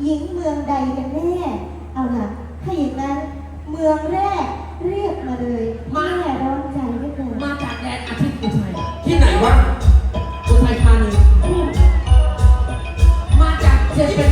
หญิงเมืองใดกันแน่ เอาล่ะ ถ้าอย่างนั้น เมืองแรกเรียกมาเลยมา แม่ร้อนใจเหลือเกินมาจากแดนอาทิตย์อุทัยที่ไหนวะอุทัยธานีมาจากเจแปนิ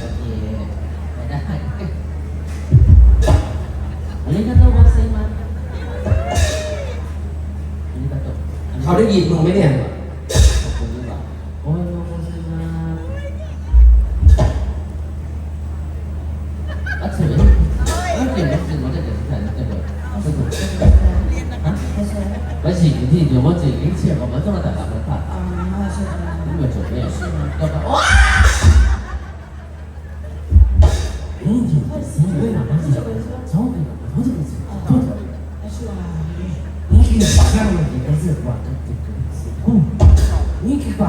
โอเคไปได้อันนี้ก็ต้องวัดเซมันอันนี้ก็จบ เขาได้ยินมึงไหมเนี่ย ขอบคุณดีกว่าโอ้ยโอ้ยมา啊，这个，那点是我在点是看这个，这个，啊，不是，你有没有这一切我们这么大大的 이것을 와닿게 그랬고 니가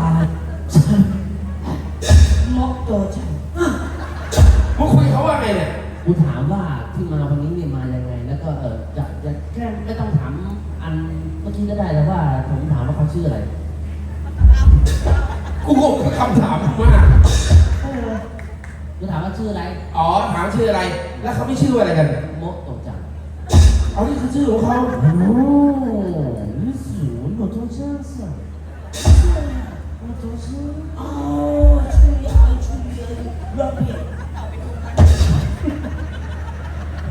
먹도 잘 มึงคุยเขาว่าไงเนี่ย กูถามว่าที่มาวันนี้เนี่ยมายังไง แล้วก็เออจะจะแค่ไม่ต้องถามอันเมื่อกี้ก็ได้แล้วว่าผมถามว่าเขาชื่ออะไรกูงงกับคำถามมากกูถามว่าชื่ออะไรอ๋อ ถามชื่ออะไร แล้วเขาไม่ชื่ออะไรกัน โมโตจัง เอาที่คือชื่อของเขา โอ้ 你是我多真是我多是哦，去呀去呀，乱变，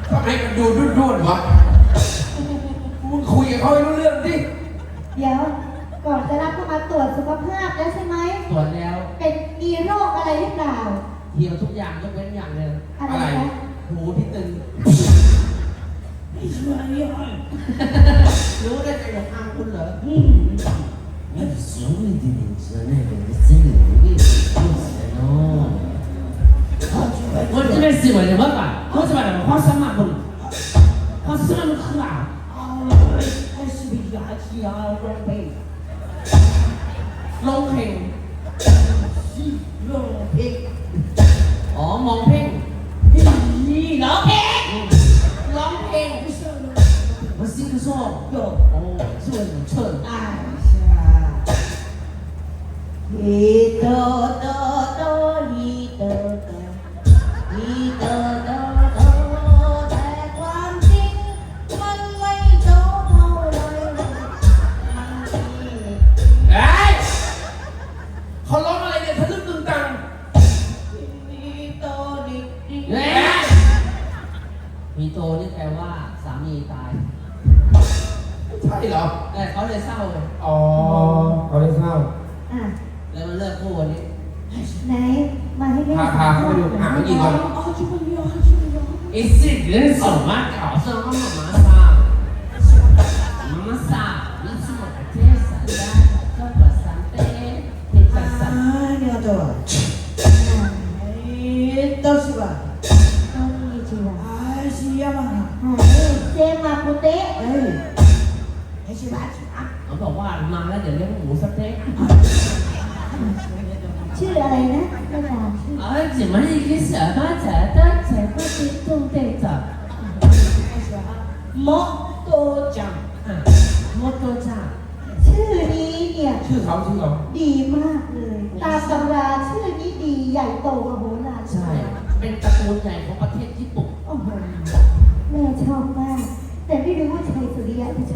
ทำไมมันดูดุ้นๆวะ มึงคุยกับเขาให้รู้เรื่องดิ เดี๋ยว ก่อนจะรับเข้ามาตรวจสุขภาพแล้วใช่ไหม ตรวจแล้ว เป็นมีโรคอะไรหรือเปล่า เหี่ยวทุกอย่างยกเว้นอย่างเดียว อะไรนะ หูที่ตึง อีกอันี่ะรู้ได้ไงของทางคุณเหรออืมไม่สูงดีนี่จะเป็นเส้นเป็นเส้นเนะคนาไม่สวยว่าป่ะเขาความสมัครคนความสมัครคืออะไอ้สุริยาที่อาลงไปลงเพลงลงเพลงอ๋อมองเพลง 是一 นี่เหรอ แต่เขาเลยเศร้าเลยอ๋อเขาเลยเศร้าอะแล้วมันเลิกพูดวันนี้ ไหน มาให้แม่พาพาเข้าไปดูหาเมื่อกี้ก่อนอ๋อคิดคนเดียวคิดคนเดียว Is it this สมารถขอสมารถมาสามาสาลิสมาเทสันดาเจ้าประสันเตเทสันสัน 아, 미안하 다. 에 이, 떠시 바. ต้องมีจีวร 아, าม 만. เซมาคุเตะ 에 이. ชื่อร้บเขาบอกว่ามาแล้วเดี๋ยวเลี้ยงหมูสเต็กชื่ออะไรนะกระดาษเจ้ยจิ๋มันอีกที่เสือบ้านเสือต้นเสือก็ติดตรงเตะจับเหมาะ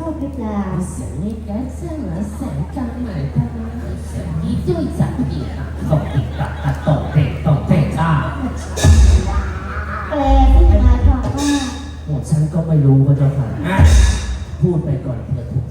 อบหรือเปล่าแสงนี้แก้เส้นหรือแสงกลางไหนทำไมแสงนี้ด้วจับผิดส่งผิดตัดตัดตกเตะตกเตะจ้าแปลขึ้นมาค่ะว่ามดฉันก็ไม่รู้ก็จะค่ะพูดไปก่อนเถูก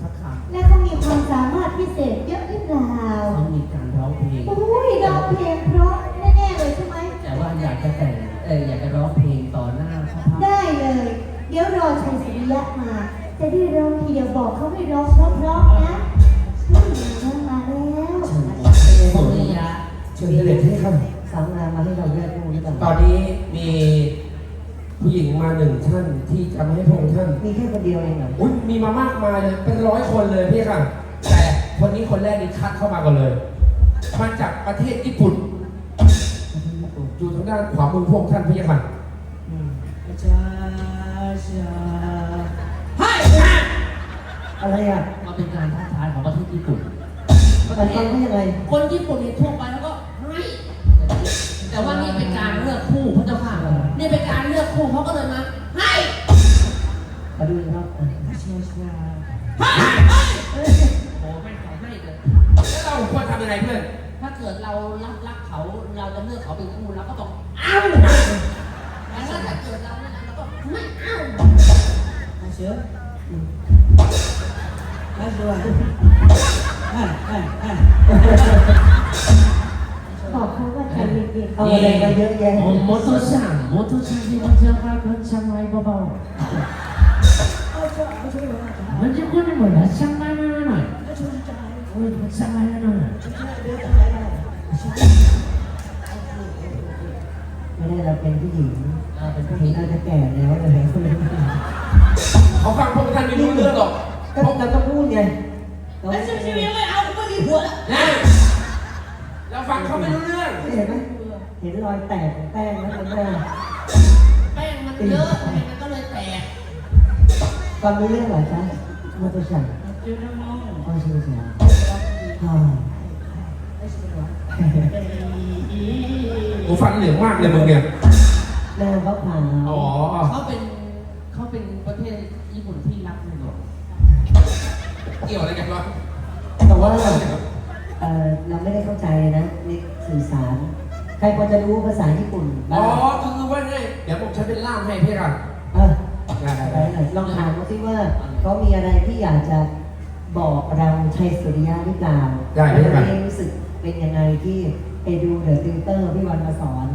มาให้เราแยกคู่หรือเปล่าตอนนี้มีผู้หญิงมาหนึ่งท่านที่จะมาให้พระองค์ท่าน มีแค่คนเดียวเองเหรออุ้ยมีมามากมายเลยเป็นร้อยคนเลยพี่ค่ะ แต่คนนี้คนแรกนี่คัดเข้ามาก่อนเลย มาจากประเทศญี่ปุ่นอยู่ทางด้านขวามือพวกท่านพี่ค่ะอืมจ้าจ้าให้อะไรอะมาเป็นการท้าทายของประเทศญี่ปุ่น มันฟังได้ยังไงคนญี่ปุ่นเนี่ยทั่วไปแล้วก็ให้แต่ว่านี่เป็นการเลือกคู่พระเจ้าค่ะ นี่เป็นการเลือกคู่เขาก็เลยมาให้มาดูนะครับให้โอ้ไม่ขอให้เลยแล้วเราควรทำยังไงเพื่อน ถ้าเกิดเรารักรักเขาเราจะเลือกเขาเป็นคู่เราก็ต้องเอาแต่ถ้าเกิดเราเนี่ยเราก็ไม่เอามาเชื่อมาดูอะอะอะอะ บอกเขาว่าใจเย็นๆเอาอะไรมาเยอะแยะโมโตซังโมโตซังที่มันจะพาคนช่างไรเบาๆมันจะคนเหมือนช่างไรหน่อยโอ้ยช่างไรหน่อยไม่ได้เราเป็นผู้หญิงเราเป็นผู้ผู้หหญิญิงงเราจะแก่แล้วเลยเขาฟังพวกท่านไม่รู้เรื่องหรอกก็เราก็พูดไงเราแล้วชีวิตไม่เอาก็มีผัวแล้วนะ เราฟังเขาไม่รู้เรื่อง เห็นไหมเห็นรอยแตกของแป้งแล้วมันก็แป้งมันเยอะแป้งมันก็เลยแตกฟังรู้เรื่องเหรอจ๊ะมาตัวฉันเดี๋ยวน้องอ๋อชื่อฉันอ่ากูฟังเหลืองมากเลยมึงเนี่ยหน้าเขาขาวอ๋อเขาเป็นเขาเป็นประเทศญี่ปุ่นที่รักในหลวงเกี่ยวอะไรกันวะแต่ว่าเออเราไม่ได้เข้าใจ รพอจะรู้ภาษาญี่ปุ่นอ๋บ้าองคือว่าไงเดี๋ยวผมใช้เป็นล่ามให้พี่ค่ะเออได้ไปหน่อยลองถามเขาสิว่าเขามีอะไรที่อยากจะบอกเราชัยสุริยะหรือเปล่าแล้ววันนี้รู้สึกเป็นยังไงที่ไปดูเดอะติวเตอร์พี่วันมาสอน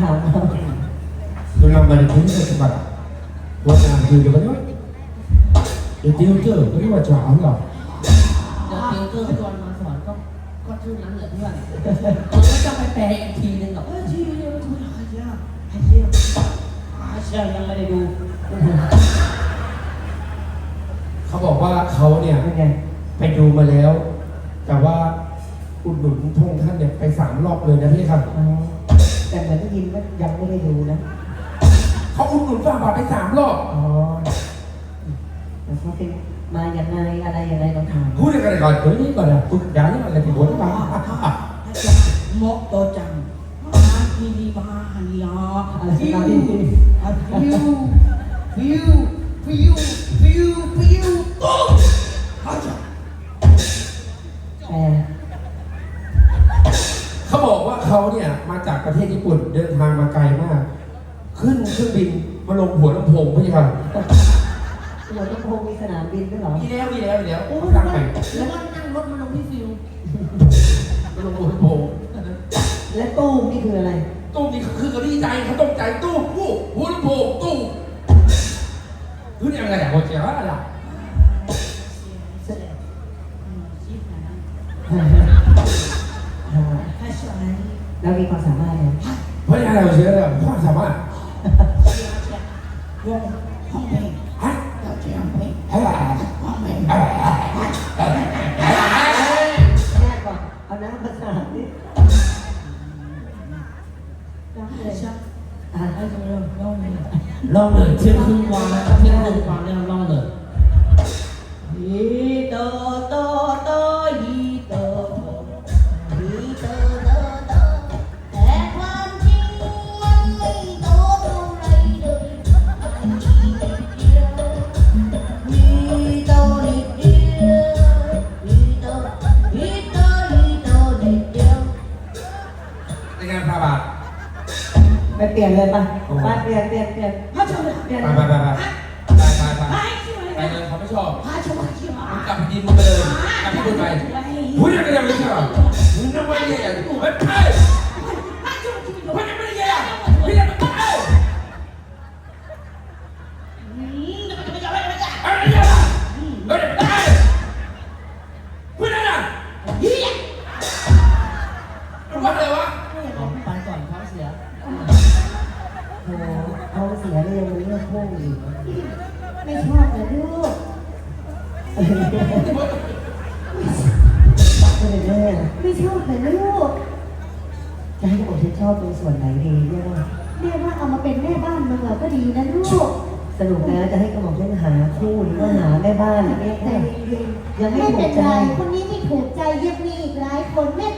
ถามเขาดูนำมาในพื้นที่สบัดวันงานคือเดี๋ยวกันด้วยเดี๋ยวติวเตอร์ก็เรียกว่าจ๋าหรอเดี๋ยวติวเตอร์ชวนมาสอนก็ ก็ชื่อนั้นแหละเพื่อนผมก็จะไปแปลอีกทีนึงกับเออชื่อเดียวชื่ออะไรเจ้าอะไรเจ้าอาเชียยังไม่ได้ดู เขาบอกว่าเขาเนี่ยเป็นไงไปดูมาแล้ว แต่ว่าอุดหนุนพงท่านเนี่ยไปสามรอบเลยนะพี่ครับอ๋อแต่เหมือนได้ยินว่ายังไม่ได้ดูนะ เขาอุดหนุนฝ่าบาทไปสามรอบ อ๋อแต่เขาเป็น มาอย่างไงอะไรยังไงต้องถาม พูดกันก่อนเฮ้ยนี่ก่อนนะคุณย้ายอะไรที่บนบ้างมกโตจังมาทีดีมาฮันยาอะไรสฟิวตอรี่ฟิวฟิวฟิวฟิวฟิวโอ้ฮัจแปลเขาบอกว่าเขาเนี่ยมาจากประเทศญี่ปุ่นเดินทางมาไกลมาก ขึ้นเครื่องบินมาลงหัวลำโพงพี่ครับ หัวลำโพงมีสนามบินด้วยเหรอ มีแล้วมีแล้วมีแล้วโอ้โอ้ยตั้งใหม่แล้วก็นั่งรถมาลงที่ฟิวมาลงหัวลำโพงและตู้นี่คืออะไร ตู้นี่คือเขาดีใจเขาตกใจตู้ผู้หัวลำโพงตู้คือยังไงอะโคเจ้าอะไรแล้วมีความสามารถไหมเพราะยังไงเราเชื่อเลยความสามารถ 浪的天 đời trên. ยนเลยป่ะไปเปลี่ยนเปลี่ยนเปลี่ยนเปลี่ยนไปไปไปไปไปไปไปไปเลยเขาไม่ชอบมึงกลับไปยินมึงไปเลยกลับที่คุณไปพูดยังไงไม่ใช่หรอมึงนึกว่าแย่อย่างนี้เฮ้ยเฮ้ยพูดยังไม่ได้แย่พี่ยังไม่เอ้ยอะไรแย่ล่ะเฮ้ยเฮ้ยพูดอะไรมันว่าอะไรวะไปก่อนเขาเสียก็ยังมาเลือกคู่อีกไม่ชอบนะลูกก็เลยแม่ไม่ชอบนะลูก จะให้ผมฉันชอบตรงส่วนไหนดีเนี่ยนะแม่ว่าเอามาเป็นแม่บ้านเมืองเราก็ดีนะลูกสรุปแล้วจะให้กระหม่อมฉันหาคู่หรือว่าหาแม่บ้านเนี่ยแต่ยังไม่ไม่ถูเป็กนใจ ไรคนนี้ไม่ถูกใจยังมีอีกหลายคนแม่ตา